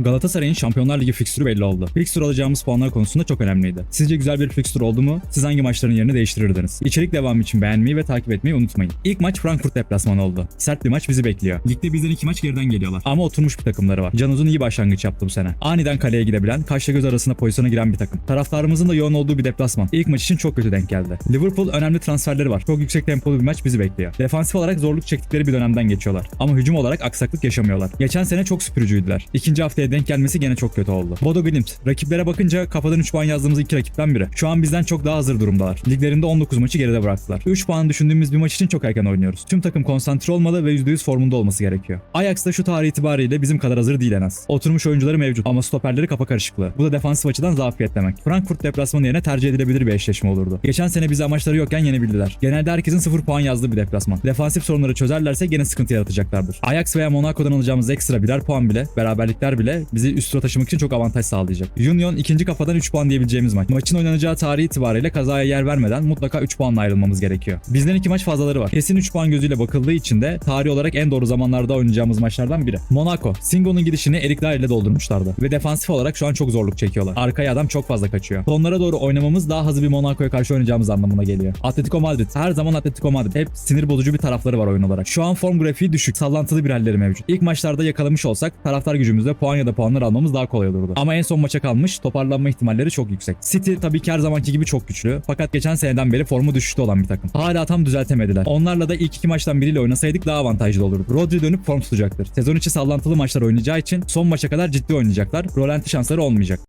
Galatasaray'ın Şampiyonlar Ligi fikstürü belli oldu. Fikstür alacağımız puanlar konusunda çok önemliydi. Sizce güzel bir fikstür oldu mu? Siz hangi maçların yerini değiştirirdiniz? İçerik devamı için beğenmeyi ve takip etmeyi unutmayın. İlk maç Frankfurt deplasmanı oldu. Sert bir maç bizi bekliyor. Ligde bizden iki maç geriden geliyorlar. Ama oturmuş bir takımları var. Can Uzun iyi başlangıç yaptı bu sene. Aniden kaleye gidebilen, kaşla göz arasında pozisyona giren bir takım. Taraftarımızın da yoğun olduğu bir deplasman. İlk maç için çok kötü denk geldi. Liverpool önemli transferleri var. Çok yüksek tempolu bir maç bizi bekliyor. Defansif olarak zorluk çektikleri bir dönemden geçiyorlar. Ama hücum olarak aksaklık yaşamıyorlar. Geçen sene çok süpürücüydüler. İkinci haftaya denk gelmesi gene çok kötü oldu. Bodo Glimt. Rakiplere bakınca kafadan 3 puan yazdığımız iki rakipten biri. Şu an bizden çok daha hazır durumdalar. Liglerinde 19 maçı geride bıraktılar. 3 puan düşündüğümüz bir maç için çok erken oynuyoruz. Tüm takım konsantre olmalı ve %100 formunda olması gerekiyor. Ajax da şu tarih itibariyle bizim kadar hazır değil en az. Oturmuş oyuncuları mevcut ama stoperleri kafa karışıklığı. Bu da defansif açıdan zafiyet demek. Frankfurt deplasmanı yerine tercih edilebilir bir eşleşme olurdu. Geçen sene bize amaçları yokken yenebildiler. Genelde herkesin 0 puan yazdığı bir deplasman. Defansif sorunları çözerlerse gene sıkıntı yaratacaklardır. Ajax veya Monaco'dan alacağımız ekstra birer puan bile, beraberlikler bile bizi üst tura taşımak için çok avantaj sağlayacak. Union ikinci kafadan 3 puan diyebileceğimiz maç. Maçın oynanacağı tarih itibariyle kazaya yer vermeden mutlaka 3 puanla ayrılmamız gerekiyor. Bizden 2 maç fazlaları var. Kesin 3 puan gözüyle bakıldığı için de tarih olarak en doğru zamanlarda oynayacağımız maçlardan biri. Monaco, Singo'nun gidişini Erik Dyer ile doldurmuşlardı. Ve defansif olarak şu an çok zorluk çekiyorlar. Arkaya adam çok fazla kaçıyor. Sonlara doğru oynamamız daha hızlı bir Monaco'ya karşı oynayacağımız anlamına geliyor. Atletico Madrid. Her zaman Atletico Madrid. Hep sinir bozucu bir tarafları var oyun olarak. Şu an form grafiği düşük. Sallantılı bir halleri mevcut. İlk maçlarda yakalamış olsak taraftar gücümüzle puan ya da puanlar almamız daha kolay olurdu. Ama en son maça kalmış toparlanma ihtimalleri çok yüksek. City tabii ki her zamanki gibi çok güçlü. Fakat geçen seneden beri formu düşüşte olan bir takım. Hala tam düzeltemediler. Onlarla da ilk iki maçtan biriyle oynasaydık daha avantajlı olurdu. Rodri dönüp form tutacaktır. Sezon içi sallantılı maçlar oynayacağı için son maça kadar ciddi oynayacaklar. Rolanti şansları olmayacak.